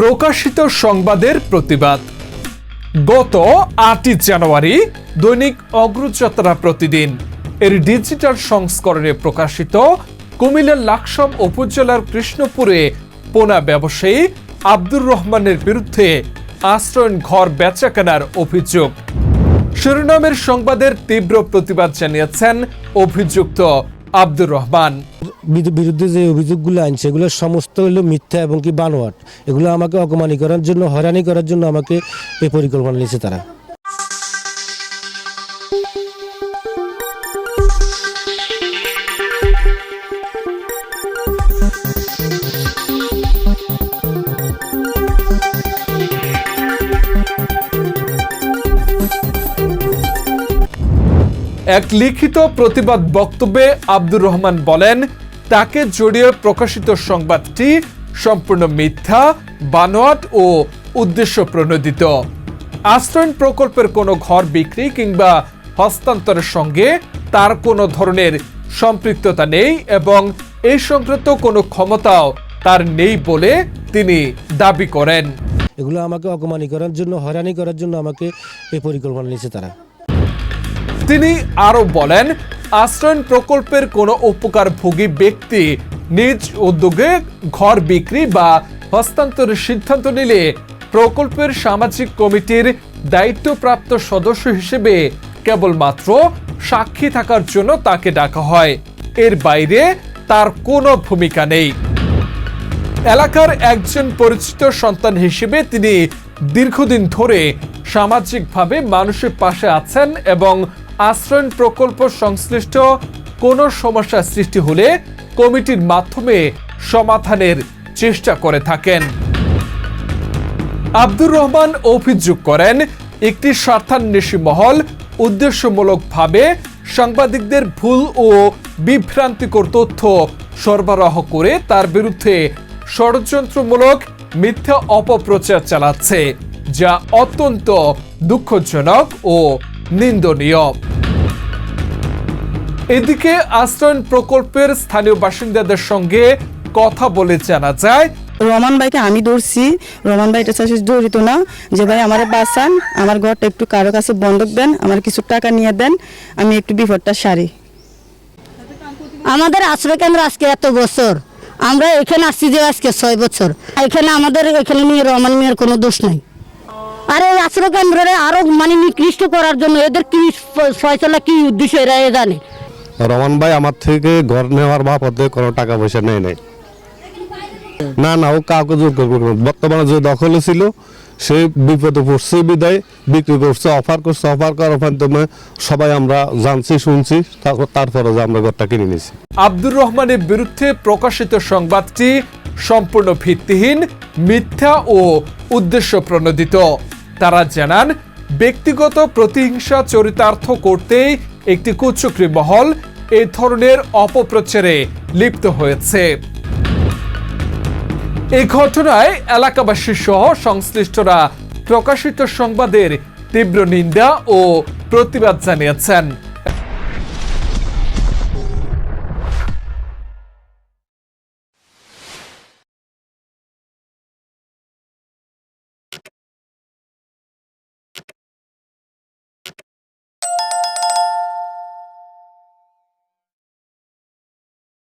প্রকাশিত সংবাদের প্রতিবাদ। গত আটই জানুয়ারি দৈনিক অগ্রযাত্রা প্রতিদিন এর ডিজিটাল সংস্করণে প্রকাশিত কুমিল্লার লাকসাম উপজেলার কৃষ্ণপুরে পোনা ব্যবসায়ী আব্দুর রহমানের বিরুদ্ধে আশ্রয়ন ঘর বেচাকেনার অভিযোগ। শিরোনামের সংবাদের তীব্র প্রতিবাদ জানিয়েছেন অভিযুক্ত আব্দুর রহমান। বিরু- বিরুদ্ধে যে অভিযোগগুলো আনছে এগুলো সমস্ত হলো মিথ্যা এবং কি বানোয়াট। এগুলো আমাকে অপমানি করার জন্য, হয়রানি করার জন্য আমাকে এই পরিকল্পনা নিয়েছে তারা। এক লিখিত প্রতিবাদ বক্তব্যে আব্দুর রহমান বলেন, তাকে জড়িয়ে প্রকাশিত সংবাদটি সম্পূর্ণ মিথ্যা, বানোয়াট ও উদ্দেশ্য প্রণোদিত আশ্রয়ণ প্রকল্পের কোনো ঘর বিক্রি কিংবা হস্তান্তরের সঙ্গে তার কোনো ধরনের সম্পৃক্ততা নেই এবং এই সংক্রান্ত কোনো ক্ষমতাও তার নেই বলে তিনি দাবি করেন। এগুলো আমাকে অপমানি করার জন্য, হয়রানি করার জন্য আমাকে এই পরিকল্পনা নিয়েছে তারা। তিনি আরও বলেন, আশ্রয়ণ প্রকল্পের কোনো উপকারভোগী ব্যক্তি নিজ উদ্যোগে ঘর বিক্রি বা হস্তান্তরের সিদ্ধান্ত নিলে প্রকল্পের সামাজিক কমিটির দায়িত্বপ্রাপ্ত সদস্য হিসেবে কেবলমাত্র সাক্ষী থাকার জন্য তাকে ডাকা হয়। এর বাইরে তার কোনো ভূমিকা নেই। এলাকার একজন পরিচিত সন্তান হিসেবে তিনি দীর্ঘদিন ধরে সামাজিকভাবে মানুষের পাশে আছেন এবং আশ্রয়ণ প্রকল্প সংশ্লিষ্ট কোনো সমস্যা সৃষ্টি হলে কমিটির মাধ্যমে সমাধানের চেষ্টা করে থাকেন। আব্দুর রহমান অভিযোগ করেন, একটি স্বার্থান্বেষী মহল উদ্দেশ্যমূলকভাবে সাংবাদিকদের ভুল ও বিভ্রান্তিকর তথ্য সরবরাহ করে তার বিরুদ্ধে ষড়যন্ত্রমূলক মিথ্যা অপপ্রচার চালাচ্ছে। যা অত্যন্ত দুঃখজনক ও নিন্দনীয়। এদিকে আশ্রয়ণ প্রকল্পের স্থানীয় বাসিন্দাদের সঙ্গে কথা বলে জানা যায় রমান ভাইকে আমি ধরছি। রমান ভাই এটা চাষে জড়িত না যে ভাই আমার বাঁচান আমার ঘরটা একটু কারও কাছে বন্ধক দেন আমার কিছু টাকা নিয়ে দেন আমি একটু বিপদটা সারি। আমাদের আশ্রয় কেন্দ্র আজকে এত বছর আমরা এখানে আসছি যে আজকে ছয় বছর এখানে আমাদের এখানে নিয়ে রহমান মিয়ার কোনো দোষ নাই। আর এই আশ্রয় কেন্দ্রে আরও মানে নিকৃষ্ট করার জন্য এদের কি ফয়সলা কি উদ্দেশ্য এরা এ জানে? রমান ভাই আমার থেকে ঘর নেওয়ার বাবদে কোনো টাকা পয়সা নেই নাই। না না ও কাউকে জোর করবে বর্তমানে যে দখলে ছিল সে বিপদে পড়ছে বিদায় বিক্রি করছে অফার করছে অফার করার মাধ্যমে সবাই আমরা জানছি শুনছি তারপর তারপরে যে আমরা ঘরটা কিনে নিয়েছি। আব্দুর রহমানের বিরুদ্ধে প্রকাশিত সংবাদটি সম্পূর্ণ ভিত্তিহীন মিথ্যা ও উদ্দেশ্য প্রণোদিত। জানান, ব্যক্তিগত প্রতিহিংসা চরিতার্থ করতেই একটি কুচক্রী মহল এ ধরনের অপপ্রচারে লিপ্ত হয়েছে। এই ঘটনায় এলাকাবাসী সহ সংশ্লিষ্টরা প্রকাশিত সংবাদের তীব্র নিন্দা ও প্রতিবাদ জানিয়েছেন।